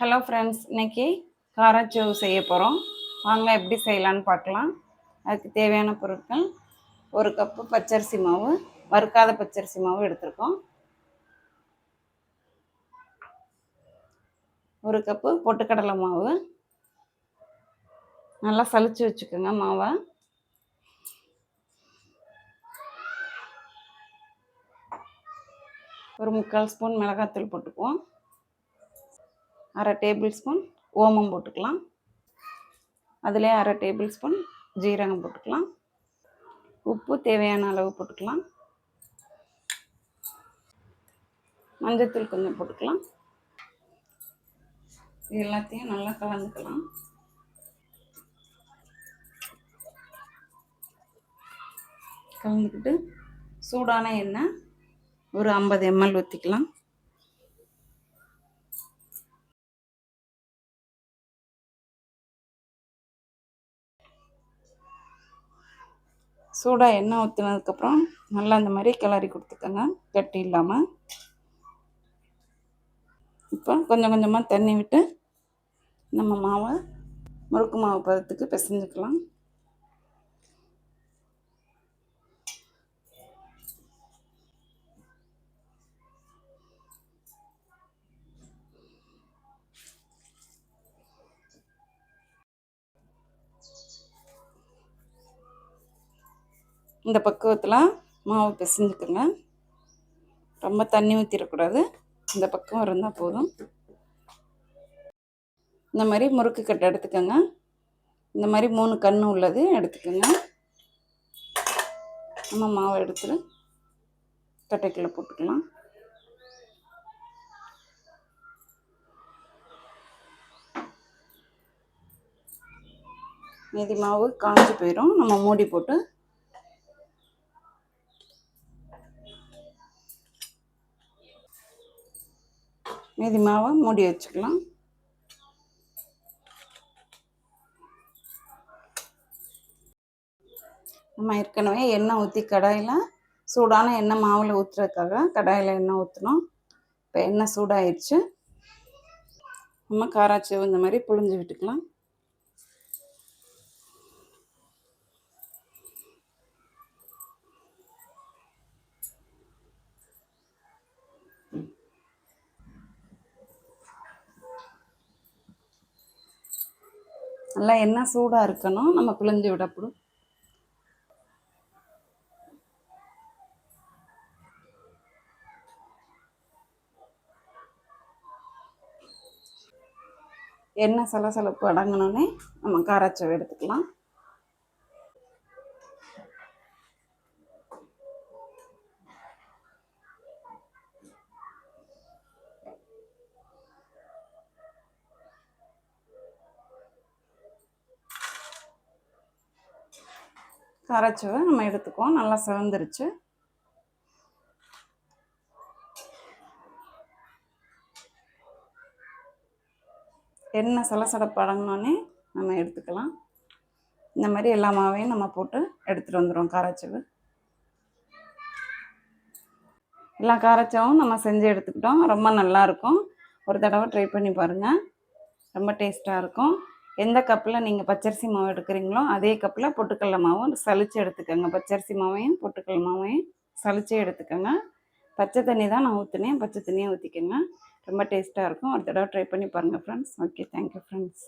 Hello friends இன்னைக்கு காராச்சேவு செய்ய போகிறோம் வாங்க எப்படி செய்யலான்னு பார்க்கலாம். அதுக்கு தேவையான பொருட்கள் ஒரு கப்பு பச்சரிசி மாவு வறுக்காத பச்சரிசி மாவு எடுத்திருக்கோம். ஒரு கப்பு பொட்டுக்கடலை மாவு. நல்லா சலிச்சு வச்சுக்கோங்க மாவை. ஒரு முக்கால் ஸ்பூன் மிளகாத்தூள் போட்டுக்குவோம். அரை டேபிள் ஸ்பூன் ஓமம் போட்டுக்கலாம். அதிலே அரை டேபிள் ஸ்பூன் ஜீரகம் போட்டுக்கலாம். உப்பு தேவையான அளவு போட்டுக்கலாம். மஞ்சத்தூள் கொஞ்சம் போட்டுக்கலாம். எல்லாத்தையும் நல்லா கலந்துக்கலாம். கலந்துக்கிட்டு சூடான எண்ணெய் ஒரு ஐம்பது எம்எல் ஊற்றிக்கலாம் சூடாக எண்ணெய் ஊற்றினதுக்கப்புறம் நல்லா அந்த மாதிரி கிளறி கொடுத்துக்கோங்க. கட்டி இல்லாமல் இப்போ கொஞ்சம் கொஞ்சமாக தண்ணி விட்டு நம்ம மாவை முறுக்கு மாவு பதத்துக்கு பிசைஞ்சுக்கலாம். இந்த பக்குவத்தில் மாவு பிசைஞ்சுக்குங்க. ரொம்ப தண்ணி ஊற்றிடக்கூடாது இந்த பக்கம் இருந்தால் போதும். இந்த மாதிரி முறுக்கு கட்டை எடுத்துக்கோங்க. இந்த மாதிரி மூணு கண் உள்ளது எடுத்துக்கோங்க. நம்ம மாவை எடுத்துட்டு கட்டைக்குள்ளே போட்டுக்கலாம். மீதி மாவு காஞ்சி போயிடும் நம்ம மூடி போட்டு மீதி மாவை மூடி வச்சுக்கலாம். நம்ம ஏற்கனவே எண்ணெய் ஊற்றி கடாயில் சூடான எண்ணெய் மாவில் ஊற்றுறதுக்காக கடாயில் எண்ணெய் ஊற்றினோம் இப்போ எண்ணெய் சூடாயிடுச்சு நம்ம காராச்சேவு இந்த மாதிரி புழிஞ்சு விட்டுக்கலாம். நல்லா எண்ணெய் சூடாக இருக்கணும் நம்ம பிழிஞ்சு விடப்படும். எண்ணெய் சலசலப்பு அடங்கினோடனே நம்ம காராச்சவை எடுத்துக்கலாம். கரைச்சதை நம்ம எடுத்துக்குவோம். நல்லா சிவந்துருச்சு. எண்ணெய் சலசலப்பு அடங்கினோடனே நம்ம எடுத்துக்கலாம். இந்த மாதிரி எல்லா மாவையும் நம்ம போட்டு எடுத்துகிட்டு வந்துடுவோம் காராச்சவு. எல்லா காராச்சாவும் நம்ம செஞ்சு எடுத்துக்கிட்டோம். ரொம்ப நல்லாயிருக்கும் ஒரு தடவை ட்ரை பண்ணி பாருங்கள் ரொம்ப டேஸ்ட்டாக இருக்கும். எந்த கப்பில் நீங்கள் பச்சரிசி மாவு எடுக்கிறீங்களோ அதே கப்பில் பொட்டுக்கடல மாவும் சளிச்சு எடுத்துக்கோங்க. பச்சரிசி மாவையும் பொட்டுக்கடல மாவையும் சளிச்சே எடுத்துக்கோங்க. பச்சை தண்ணி தான் நான் ஊற்றுனேன் பச்சை தண்ணியை ஊற்றிக்கோங்க ரொம்ப டேஸ்ட்டாக இருக்கும். ஒரு தடவை ட்ரை பண்ணி பாருங்கள் ஃப்ரெண்ட்ஸ் ஓகே தேங்க்யூ ஃப்ரெண்ட்ஸ்